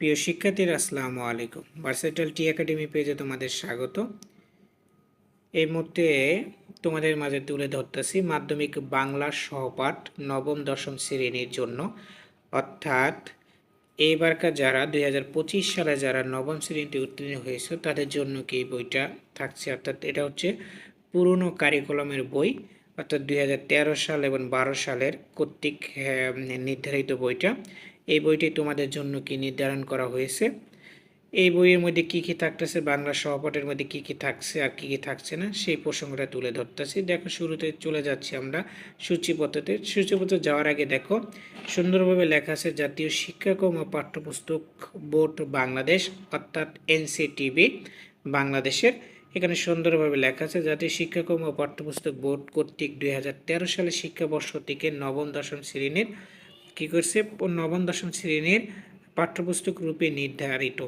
প্রিয় শিক্ষার্থীরা, আসসালামু আলাইকুম। ভার্সেটাল টি একাডেমি পেজে তোমাদের স্বাগত। এই মুহূর্তে তোমাদের মাঝে তুলে ধরতেছি মাধ্যমিক বাংলা সহপাঠ নবম দশম শ্রেণির জন্য। অর্থাৎ এইবারকার যারা দুই হাজার পঁচিশ সালে যারা নবম শ্রেণীতে উত্তীর্ণ হয়েছে, তাদের জন্য কি এই বইটা থাকছে? অর্থাৎ এটা হচ্ছে পুরনো কারিকুলামের বই। অর্থাৎ দুই হাজার তেরো সাল এবং বারো সালের কর্তৃক নির্ধারিত বইটা। এই বইটি তোমাদের জন্য কি নির্ধারণ করা হয়েছে? এই বইয়ের মধ্যে কি কি থাকতেছে? বাংলা সহপাঠের মধ্যে কি কি থাকছে আর কি কি থাকছে না? সেই প্রসঙ্গটা তুলে ধরতেছি। দেখো, শুরুতে চলে যাচ্ছি আমরা সূচিপত্রতে। সূচিপত্র যাওয়ার আগে দেখো, সুন্দরভাবে লেখা আছে, জাতীয় শিক্ষাক্রম ও পাঠ্যপুস্তক বোর্ড বাংলাদেশ অর্থাৎ এনসিটিভি বাংলাদেশের। এখানে সুন্দরভাবে লেখা আছে, জাতীয় শিক্ষাক্রম ও পাঠ্যপুস্তক বোর্ড কর্তৃক দুই হাজার তেরো সালে শিক্ষাবর্ষ থেকে নবম দশম শ্রেণির কী করছে? নবম, দশম শ্রেণির পাঠ্যপুস্তক রূপে নির্ধারিত।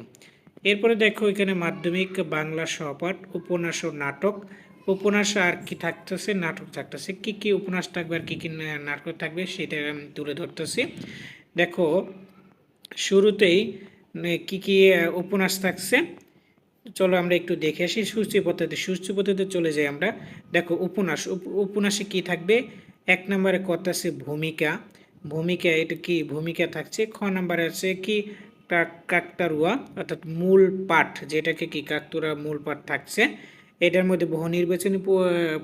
এরপরে দেখো এখানে মাধ্যমিক বাংলা সহপাঠ, উপন্যাস ও নাটক। উপন্যাস আর কি থাকতেছে? নাটক থাকতেছে। কি কি উপন্যাস থাকবে আর কি কি নাটক থাকবে সেটা আমি তুলে ধরতেছি। দেখো, শুরুতেই কি কি উপন্যাস থাকছে? চলো আমরা একটু দেখে আসি। সূচি পদ্ধতি, সূচি পদ্ধতিতে চলে যাই আমরা। দেখো, উপন্যাস, উপ- উপন্যাসে কি থাকবে? এক নম্বরে কথা আছে ভূমিকা ভূমিকা, এটা কি ভূমিকা থাকছে? খ নম্বরে আছে কি কাক- কাকতারুয়া, অর্থাৎ মূল পাঠ, যেটাকে কি, কাকতারুয়া মূল পাঠ থাকছে। এটার মধ্যে বহু নির্বাচনী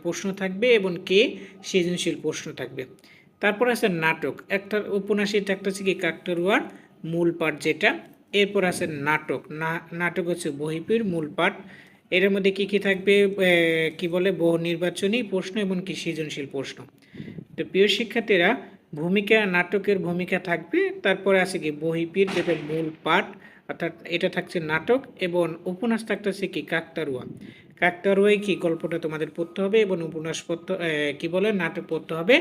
প্রশ্ন থাকবে এবং কে, সৃজনশীল প্রশ্ন থাকবে। তারপর আছে নাটক, একটা উপন্যাসে থাকতেছে কি, কাকতারুয়ার মূল পাঠ যেটা। এরপর আছে নাটক নাটক হচ্ছে বহিপির মূল পাঠ। এর মধ্যে কি কি থাকবে? কি বলে? বহু নির্বাচনী প্রশ্ন এবং কি, সৃজনশীল প্রশ্ন। তো প্রিয় শিক্ষার্থীরা ভূমিকা, নাটকের ভূমিকা থাকবে। তারপরে আছে কি বহিপির যেটা মূল পাঠ, অর্থাৎ এটা থাকছে নাটক এবং উপন্যাস থাকতেছে কি, কাকতারুয়া। কাকতারুয়ায় কি গল্পটা তোমাদের পড়তে হবে এবং উপন্যাস পড়তে কী বলে, নাটক পড়তে হবে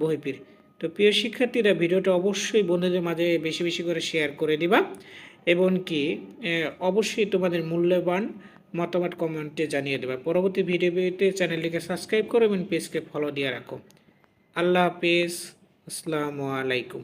বহিপির তো প্রিয় শিক্ষার্থীরা, ভিডিওটা অবশ্যই বন্ধুদের মাঝে বেশি বেশি করে শেয়ার করে দিবা এবং কি অবশ্যই তোমাদের মূল্যবান মতামত কমেন্টে জানিয়ে দেবা। পরবর্তী ভিডিওতে চ্যানেলটিকে সাবস্ক্রাইব করো এবং পেজকে ফলো দিয়ে রাখো। আল্লাহ হাফেজ। আসসালামু আলাইকুম।